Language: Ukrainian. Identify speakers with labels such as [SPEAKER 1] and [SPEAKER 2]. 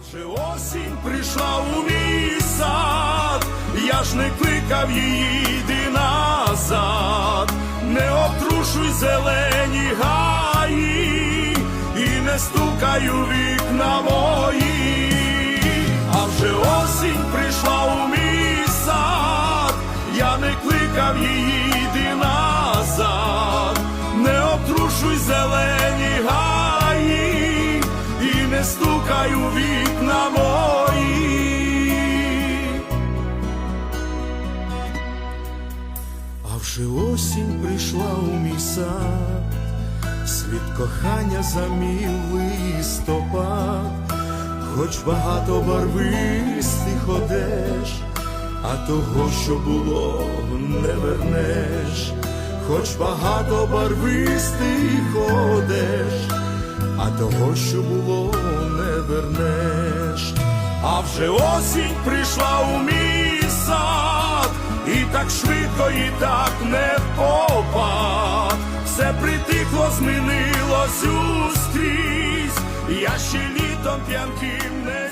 [SPEAKER 1] вже осінь прийшла у мій сад, я ж не кликав її, йди назад, не обтрушуй зелені гаї, і не стукай у вікна стукай вікна мої. А вже осінь прийшла у мій сад, світ кохання замів листопад, хоч багато барвистих одеж, а того, що було, не вернеш, хоч багато барвистих одеж, а того, що було, вернеш. А вже осінь прийшла у мій сад, і так швидко, і так не попад. Все притихло, змінилось ускрізь, я ще літом п'янким не